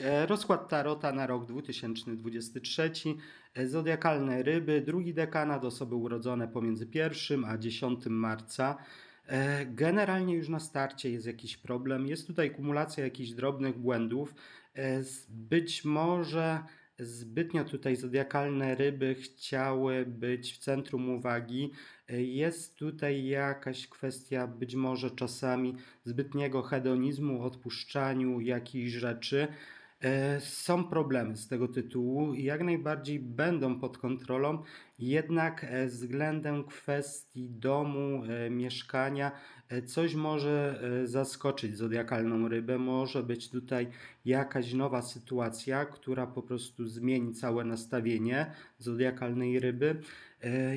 E, Rozkład Tarota na rok 2023. E, Zodiakalne ryby, drugi dekanat, osoby urodzone pomiędzy 1 a 10 marca. E, Generalnie już na starcie jest jakiś problem. Jest tutaj kumulacja jakichś drobnych błędów. Być może zbytnio tutaj zodiakalne ryby chciały być w centrum uwagi. Jest tutaj jakaś kwestia być może czasami zbytniego hedonizmu, odpuszczaniu jakichś rzeczy. E, Są problemy z tego tytułu i jak najbardziej będą pod kontrolą, jednak e, względem kwestii domu, e, mieszkania, coś może zaskoczyć zodiakalną rybę. Może być tutaj jakaś nowa sytuacja, która po prostu zmieni całe nastawienie zodiakalnej ryby.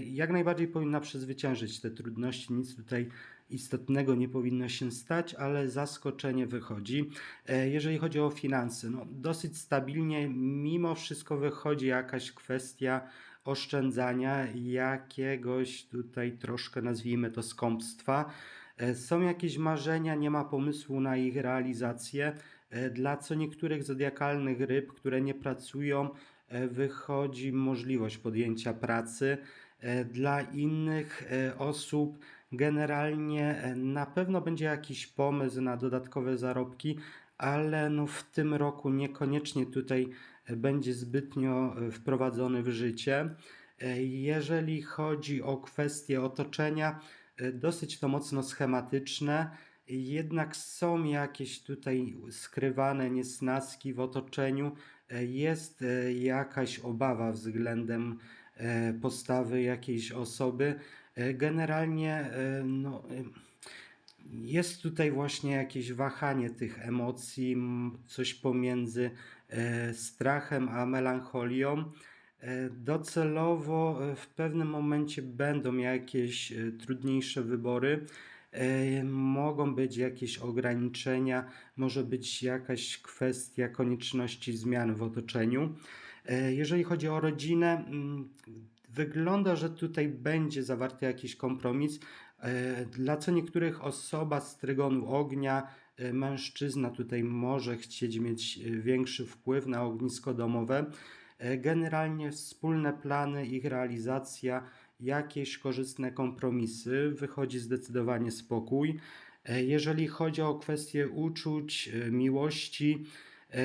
Jak najbardziej powinna przezwyciężyć te trudności, nic tutaj istotnego nie powinno się stać, ale zaskoczenie wychodzi. E, Jeżeli chodzi o finanse, no dosyć stabilnie, mimo wszystko wychodzi jakaś kwestia oszczędzania, jakiegoś tutaj troszkę nazwijmy to skąpstwa. E, Są jakieś marzenia, nie ma pomysłu na ich realizację. E, Dla co niektórych zodiakalnych ryb, które nie pracują, wychodzi możliwość podjęcia pracy. Dla innych osób generalnie e, na pewno będzie jakiś pomysł na dodatkowe zarobki, ale no w tym roku niekoniecznie tutaj e, będzie zbytnio e, wprowadzony w życie. Jeżeli chodzi o kwestie otoczenia, dosyć to mocno schematyczne. Jednak są jakieś tutaj skrywane niesnaski w otoczeniu. Jest jakaś obawa względem postawy jakiejś osoby. E, Generalnie e, no, e, jest tutaj właśnie jakieś wahanie tych emocji, coś pomiędzy strachem a melancholią. Docelowo w pewnym momencie będą jakieś trudniejsze wybory. Mogą być jakieś ograniczenia, może być jakaś kwestia konieczności zmian w otoczeniu. Jeżeli chodzi o rodzinę, wygląda, że tutaj będzie zawarty jakiś kompromis. E, Dla co niektórych osoba z trygonu ognia, e, mężczyzna tutaj może chcieć mieć e, większy wpływ na ognisko domowe. Generalnie wspólne plany, ich realizacja, jakieś korzystne kompromisy, wychodzi zdecydowanie spokój. Jeżeli chodzi o kwestie uczuć, miłości,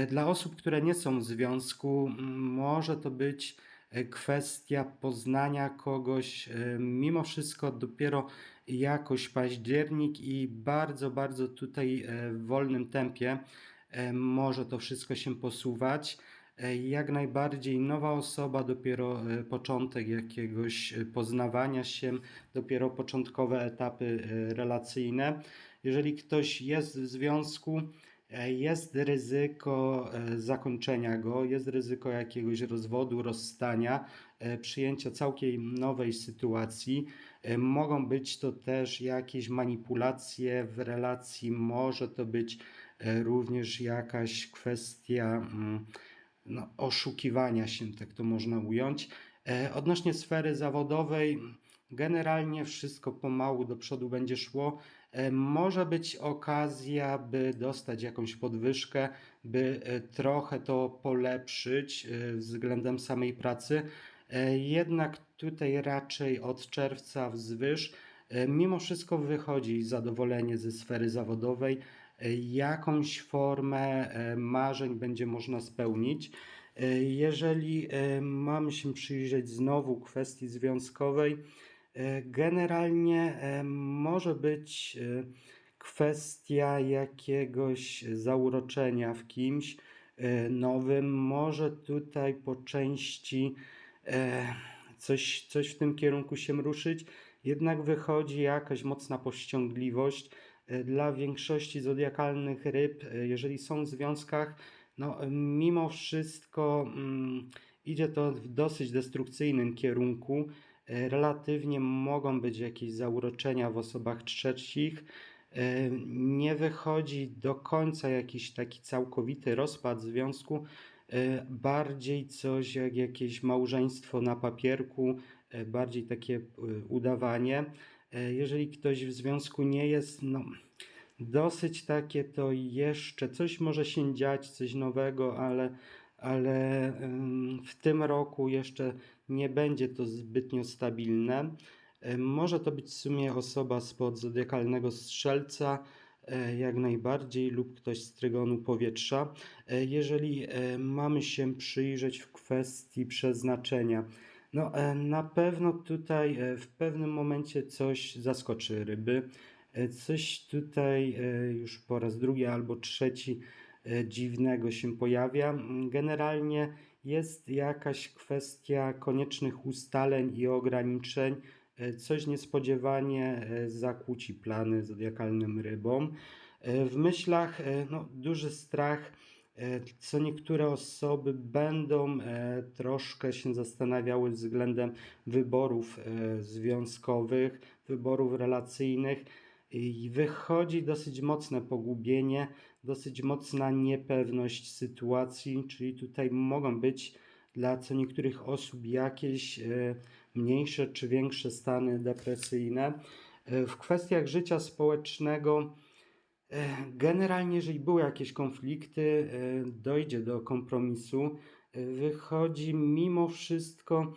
dla osób, które nie są w związku, może to być kwestia poznania kogoś. e, Mimo wszystko dopiero jakoś październik i bardzo, bardzo tutaj e, w wolnym tempie e, może to wszystko się posuwać. Jak najbardziej nowa osoba, dopiero początek jakiegoś poznawania się, dopiero początkowe etapy relacyjne. Jeżeli ktoś jest w związku, jest ryzyko e, zakończenia go, jest ryzyko jakiegoś rozwodu, rozstania, e, przyjęcia całkiem nowej sytuacji. E, Mogą być to też jakieś manipulacje w relacji, może to być również jakaś kwestia. mm, no, oszukiwania się, tak to można ująć. Odnośnie sfery zawodowej, generalnie wszystko pomału do przodu będzie szło. E, Może być okazja, by dostać jakąś podwyżkę, by e, trochę to polepszyć e, względem samej pracy. Jednak tutaj raczej od czerwca wzwyż, mimo wszystko wychodzi zadowolenie ze sfery zawodowej. Jakąś formę marzeń będzie można spełnić. Jeżeli mamy się przyjrzeć znowu kwestii związkowej, generalnie e, może być e, kwestia jakiegoś zauroczenia w kimś e, nowym. Może tutaj po części e, coś, coś w tym kierunku się ruszyć, jednak wychodzi jakaś mocna powściągliwość. E, Dla większości zodiakalnych ryb, e, jeżeli są w związkach, no, e, mimo wszystko mm, idzie to w dosyć destrukcyjnym kierunku. E, Relatywnie mogą być jakieś zauroczenia w osobach trzecich. E, Nie wychodzi do końca jakiś taki całkowity rozpad związku, e, bardziej coś jak jakieś małżeństwo na papierku, bardziej takie udawanie. Jeżeli ktoś w związku nie jest, no dosyć takie to jeszcze coś może się dziać, coś nowego, ale, ale w tym roku jeszcze nie będzie to zbytnio stabilne. Może to być w sumie osoba spod zodiakalnego strzelca, e, jak najbardziej, lub ktoś z trygonu powietrza. E, Jeżeli e, mamy się przyjrzeć w kwestii przeznaczenia, no na pewno tutaj w pewnym momencie coś zaskoczy ryby. Coś tutaj już po raz drugi albo trzeci dziwnego się pojawia. Mm, Generalnie jest jakaś kwestia koniecznych ustaleń i ograniczeń. E, Coś niespodziewanie e, zakłóci plany zodiakalnym rybom. E, W myślach e, no, duży strach, e, co niektóre osoby będą e, troszkę się zastanawiały względem wyborów e, związkowych, wyborów relacyjnych. I wychodzi dosyć mocne pogubienie, dosyć mocna niepewność sytuacji, czyli tutaj mogą być dla co niektórych osób jakieś e, mniejsze czy większe stany depresyjne. E, W kwestiach życia społecznego, e, generalnie, jeżeli były jakieś konflikty, dojdzie do kompromisu. Wychodzi mimo wszystko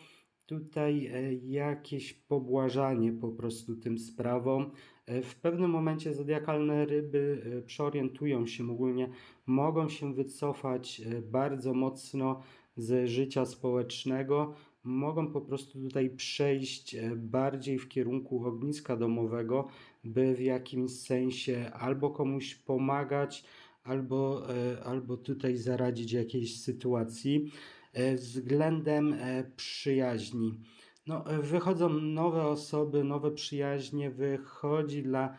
tutaj e, jakieś pobłażanie po prostu tym sprawom. E, W pewnym momencie zodiakalne ryby e, przeorientują się ogólnie, mogą się wycofać bardzo mocno ze życia społecznego, mogą po prostu tutaj przejść bardziej w kierunku ogniska domowego, by w jakimś sensie albo komuś pomagać, albo, albo tutaj zaradzić jakiejś sytuacji. E, Względem e, przyjaźni. No, e, wychodzą nowe osoby, nowe przyjaźnie, wychodzi dla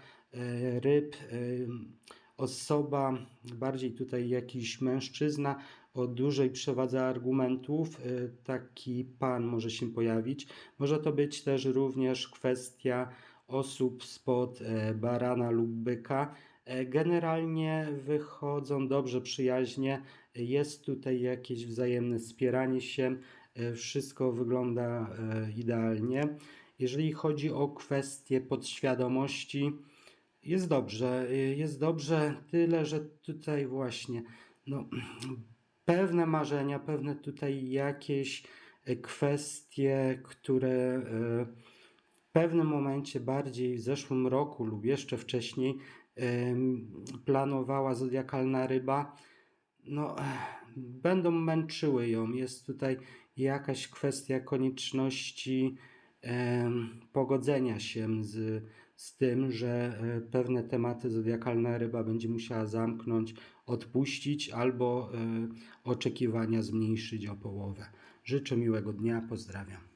ryb osoba, bardziej tutaj jakiś mężczyzna o dużej przewadze argumentów, taki pan może się pojawić. Może to być też również kwestia osób spod barana lub byka. Generalnie wychodzą dobrze przyjaźnie, jest tutaj jakieś wzajemne wspieranie się, e, wszystko wygląda e, idealnie. Jeżeli chodzi o kwestie podświadomości, jest dobrze, e, jest dobrze, tyle że tutaj właśnie no, pewne marzenia, pewne tutaj jakieś kwestie, które w pewnym momencie, bardziej w zeszłym roku lub jeszcze wcześniej, planowała zodiakalna ryba, no, będą męczyły ją. Jest tutaj jakaś kwestia konieczności em, pogodzenia się z, z tym, że e, pewne tematy zodiakalna ryba będzie musiała zamknąć, odpuścić albo e, oczekiwania zmniejszyć o połowę. Życzę miłego dnia, pozdrawiam.